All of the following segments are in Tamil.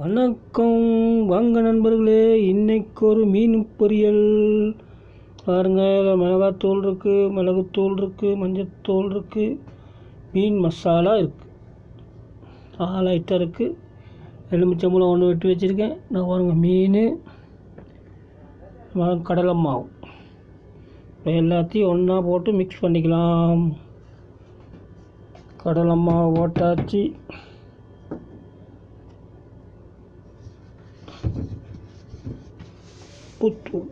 வணக்கம். வாங்க நண்பர்களே இன்னைக்கு ஒரு மீன் பொரியல். பாருங்கள் மிளகாத்தூள் இருக்குது மிளகுத்தூள் இருக்குது மஞ்சத்தூள் இருக்குது மீன் மசாலா இருக்குது ஆலைட்டாக இருக்குது எலுமிச்சம்பளம் ஒன்று வெட்டி வச்சுருக்கேன். நான் பாருங்க மீன் கடலை மாவு. இப்போ எல்லாத்தையும் ஒன்றா போட்டு மிக்ஸ் பண்ணிக்கலாம். கடலை மாவு போட்டாச்சு. புத்தூர்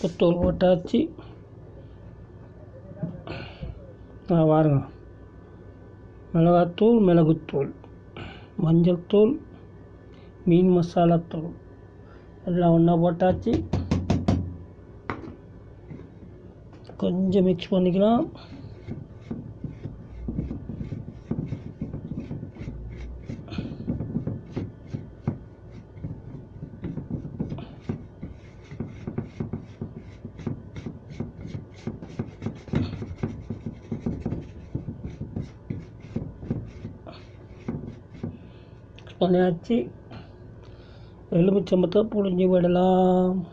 புத்தூர் ஓட்டாச்சி ஆ பாருங்க. மிளகாத்தூள் மிளகுத்தூள் மஞ்சள் தூள் மீன் மசாலா தூள். எல்லாம் ஒன்றா போட்டாச்சு. கொஞ்சம் மிக்ஸ் பண்ணிக்கலாம். பண்ணியாச்சு. எலுமிச்சம்பத்தை புழிஞ்சு விடலாம்.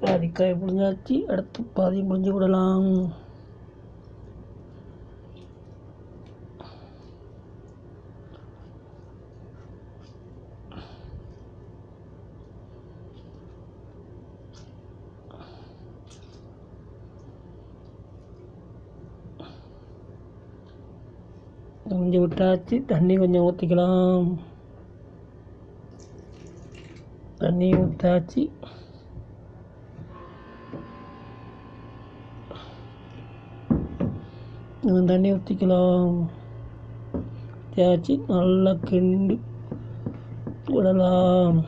பாதி காய் புழிஞ்சாச்சு. அடுத்து பாதி புழிஞ்சு விடலாம். கொஞ்சம் விட்டாச்சு. தண்ணி கொஞ்சம் ஊற்றிக்கலாம் தண்ணி ஊற்றாச்சு தண்ணி ஊற்றிக்கலாம் தேய்ச்சி நல்லா கிண்டு விடலாம்.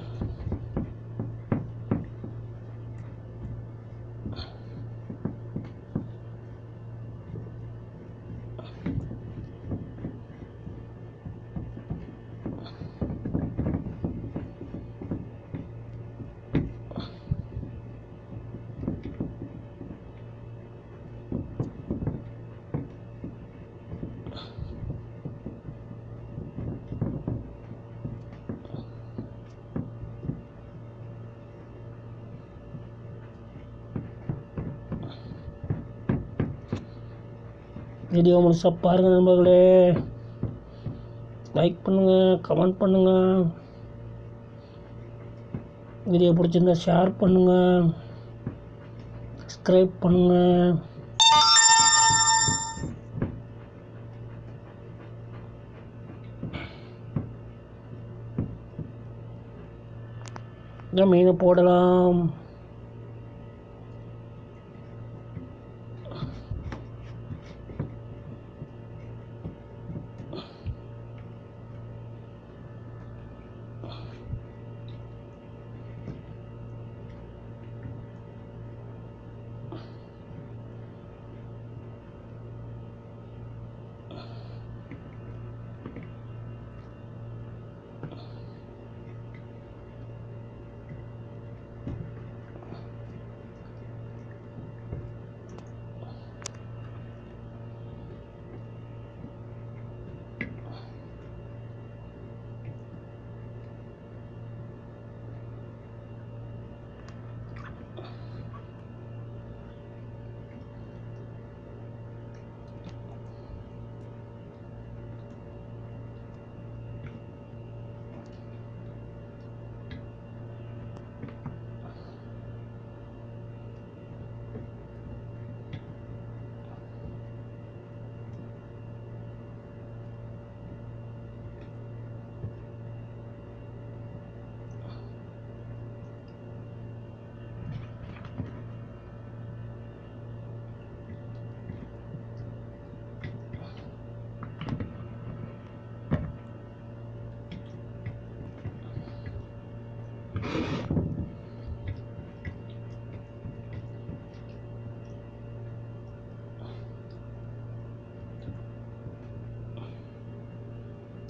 வீடியோ முழுசாக பாருங்கள் நண்பர்களே. லைக் பண்ணுங்கள் கமெண்ட் பண்ணுங்கள் வீடியோ பிடிச்சிருந்தா ஷேர் பண்ணுங்கள் சப்ஸ்கிரைப் பண்ணுங்கள் இந்த மீனை போடலாம்.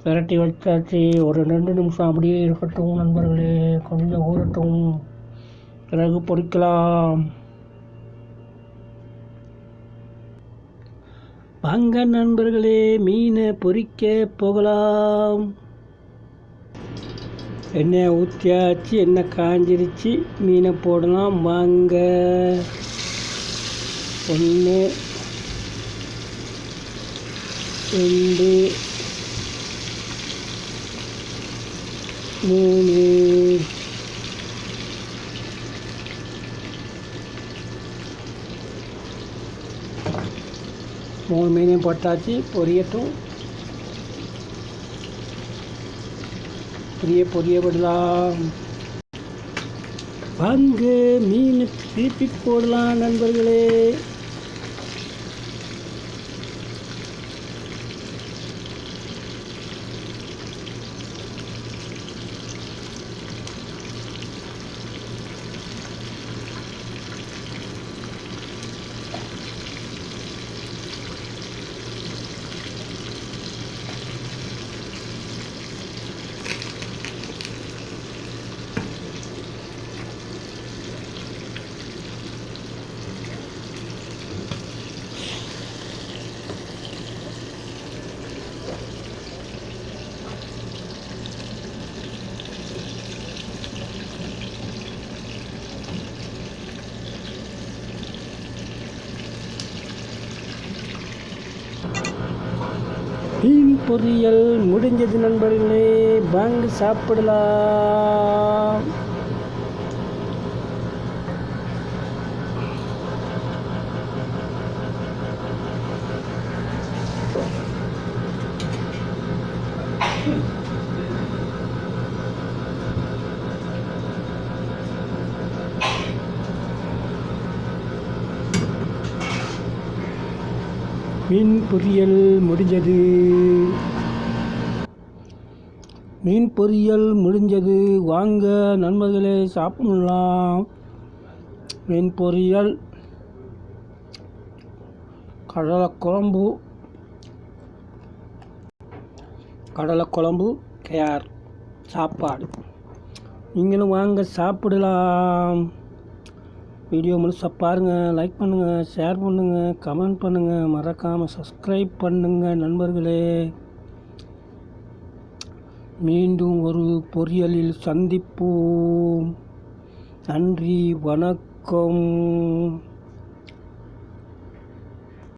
விரட்டி வச்சாச்சு ஒரு ரெண்டு நிமிஷம் அப்படியே இருக்கட்டும் நண்பர்களே. கொஞ்சம் ஊறட்டும். பிறகு பொறிக்கலாம். வாங்க நண்பர்களே மீனை பொறிக்க போகலாம். எண்ணெய் ஊற்றியாச்சு எண்ணெய் காஞ்சிருச்சு. மீனை போடலாம். வாங்க. ஒன்று ரெண்டு மூணு. மூணு மீனையும் போட்டாச்சு பொரியட்டும். பொரிய பொரிய விடலாம். வாங்க மீன் திருப்பி போடலாம் நண்பர்களே. மீன் பொரியல் முடிஞ்சது நண்பர்களே வாங்க சாப்பிடலாம். மீன் பொரியல் முடிஞ்சது. மீன் பொரியல் முடிஞ்சது. வாங்க நண்பர்களே சாப்பிடலாம். மீன் பொரியல் கடலை குழம்பு கடலை குழம்பு கேர் சாப்பாடு. நீங்களும் வாங்க சாப்பிடலாம். வீடியோ முழுசாக பாருங்கள் லைக் பண்ணுங்கள் ஷேர் பண்ணுங்கள் கமெண்ட் பண்ணுங்கள் மறக்காமல் சப்ஸ்கிரைப் பண்ணுங்கள் நண்பர்களே. மீண்டும் ஒரு பொரியலில் சந்திப்போம். நன்றி வணக்கம்.